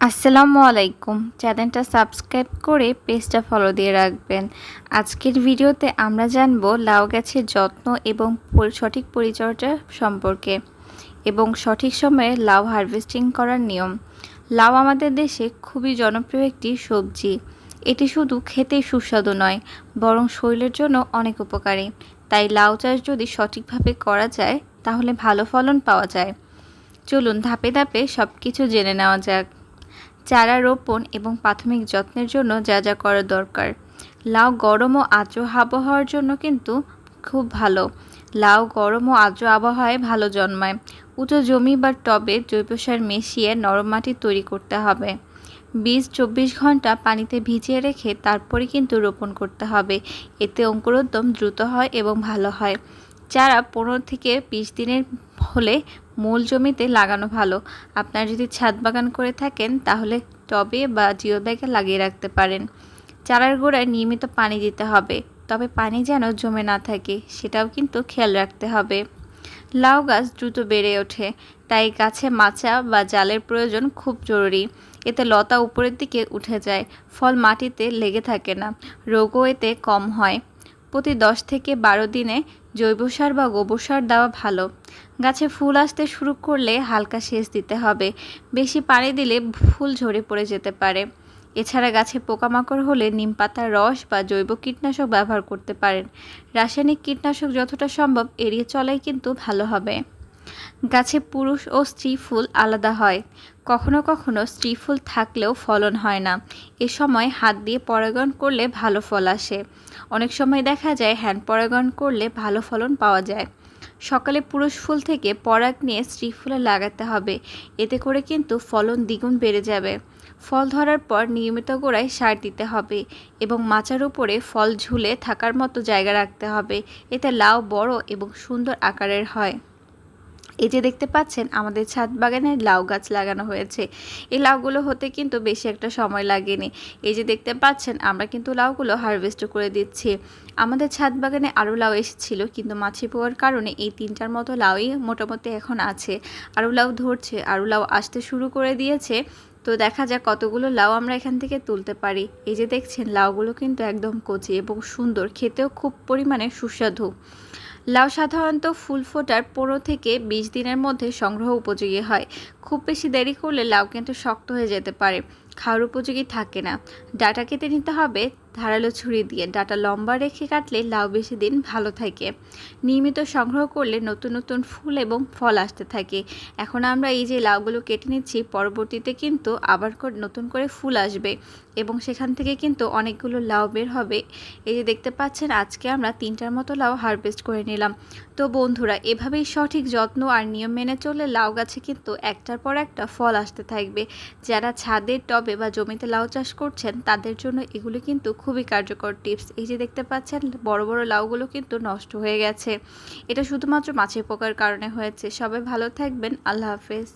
আসসালামু আলাইকুম। চ্যানেলটা সাবস্ক্রাইব করে পেজটা ফলো দিয়ে রাখবেন। আজকের ভিডিওতে আমরা জানব লাউ গাছের যত্ন এবং সঠিক পরিচর্যা সম্পর্কে এবং সঠিক সময়ে লাউ হারভেস্টিং করার নিয়ম। লাউ আমাদের দেশে খুবই জনপ্রিয় একটি সবজি। এটি শুধু খেতেই সুস্বাদু নয়, বরং শরীরের জন্য অনেক উপকারী। তাই লাউ চাষ যদি সঠিকভাবে করা যায়, তাহলে ভালো ফলন পাওয়া যায়। চলুন ধাপে ধাপে সব কিছু জেনে নেওয়া যাক। চারা রোপণ এবং প্রাথমিক যত্নের জন্য যা যা করা দরকার। লাউ গরম ও আর্দ্র আবহাওয়ার জন্য কিন্তু খুব ভালো। লাউ গরম ও আর্দ্র আবহাওয়ায় ভালো জন্মায়। উঁচু জমি বা টবে জৈব সার মিশিয়ে নরম মাটি তৈরি করতে হবে। বীজ চব্বিশ ঘণ্টা পানিতে ভিজিয়ে রেখে তারপরে কিন্তু রোপণ করতে হবে। এতে অঙ্কুরোদ্গম দ্রুত হয় এবং ভালো হয়। চারা পনেরো থেকে বিশ দিনের হলে জমিতে লাগানো ভালো। আপনারা যদি ছাদ বাগান করে থাকেন, তাহলে টবে বা জিও ব্যাগে লাগিয়ে রাখতে পারেন। চারার গোড়ায় নিয়মিত পানি দিতে হবে। তবে পানি যেন জমে না থাকে, সেটাও কিন্তু খেয়াল রাখতে হবে। লাউ গাছ দ্রুত বেড়ে ওঠে, তাই গাছে মাচা বা জালের প্রয়োজন খুব জরুরি। এতে লতা উপরের দিকে উঠে যায়, ফল মাটিতে লেগে থাকে না, রোগও এতে কম হয়। প্রতি দশ থেকে বারো দিনে জৈব সার বা গোবর সার দেওয়া ভালো। গাছে ফুল আসতে শুরু করলে হালকা সেচ দিতে হবে। বেশি পানি দিলে ফুল ঝরে পড়ে যেতে পারে। এছাড়া গাছে পোকামাকড় হলে নিম পাতার রস বা জৈব কীটনাশক ব্যবহার করতে পারেন। রাসায়নিক কীটনাশক যতটা সম্ভব এড়িয়ে চলাই কিন্তু ভালো হবে। গাছে পুরুষ ও স্ত্রী ফুল আলাদা হয়। কখনো কখনো স্ত্রী ফুল থাকলেও ফলন হয় না। এ সময় হাত দিয়ে পরাগণ করলে ভালো ফল আসে। অনেক সময় দেখা যায় হ্যান্ড পরাগণ করলে ভালো ফলন পাওয়া যায়। সকালে পুরুষ ফুল থেকে পরাগ নিয়ে স্ত্রী ফুলে লাগাতে হবে। এতে করে কিন্তু ফলন দ্বিগুণ বেড়ে যাবে। ফল ধরার পর নিয়মিত গোড়ায় সার দিতে হবে এবং মাচার উপরে ফল ঝুলে থাকার মতো জায়গা রাখতে হবে। এতে লাউ বড় এবং সুন্দর আকারের হয়। এই যে দেখতে পাচ্ছেন, আমাদের ছাদ বাগানে লাউ গাছ লাগানো হয়েছে। এই লাউগুলো হতে কিন্তু বেশি একটা সময় লাগেনি। এই যে দেখতে পাচ্ছেন, আমরা কিন্তু লাউগুলো হারভেস্ট করে দিচ্ছি। আমাদের ছাদ বাগানে আরও লাউ এসেছিল, কিন্তু মাছি পোয়ার কারণে এই তিনটার মতো লাউই মোটামুটি এখন আছে। আরও লাউ ধরছে, আরও লাউ আসতে শুরু করে দিয়েছে। তো দেখা যাক কতগুলো লাউ আমরা এখান থেকে তুলতে পারি। এই যে দেখছেন, লাউগুলো কিন্তু একদম কচি এবং সুন্দর, খেতেও খুব পরিমাণে সুস্বাদু। লাউ সাধারণত ফুল ফোটার পনেরো থেকে বিশ দিনের মধ্যে সংগ্রহ উপযোগী হয়। খুব বেশি দেরি করলে লাউ কিন্তু শক্ত হয়ে যেতে পারে। খাওয়ার উপযোগী থাকে না। ডাটা কেটে নিতে হবে ধারালো ছুরি দিয়ে ডাটা লম্বা রেখে কাটলে লাউ বেশি দিন ভালো থাকে। নিয়মিত সংগ্রহ করলে নতুন নতুন ফুল এবং ফল আসতে থাকে। এখন আমরা এই যে লাউগুলো কেটে নিচ্ছি, পরবর্তীতে কিন্তু আবার নতুন করে ফুল আসবে এবং সেখান থেকে কিন্তু অনেকগুলো লাউ বের হবে। এই যে দেখতে পাচ্ছেন, আজকে আমরা তিনটার মতো লাউ হারভেস্ট করে নিলাম। তো বন্ধুরা, এভাবেই সঠিক যত্ন আর নিয়ম মেনে চললে লাউ গাছে কিন্তু একটার পর একটা ফল আসতে থাকবে। যারা ছাদের টবে বা জমিতে লাউ চাষ করছেন, তাদের জন্য এগুলো কিন্তু খুবই কার্যকর টিপস। এই যে দেখতে পাচ্ছেন, বড় বড় লাউগুলো কিন্তু নষ্ট হয়ে গেছে। এটা শুধুমাত্র মাছের পোকার কারণে হয়েছে। সবাই ভালো থাকবেন। আল্লাহ হাফেজ।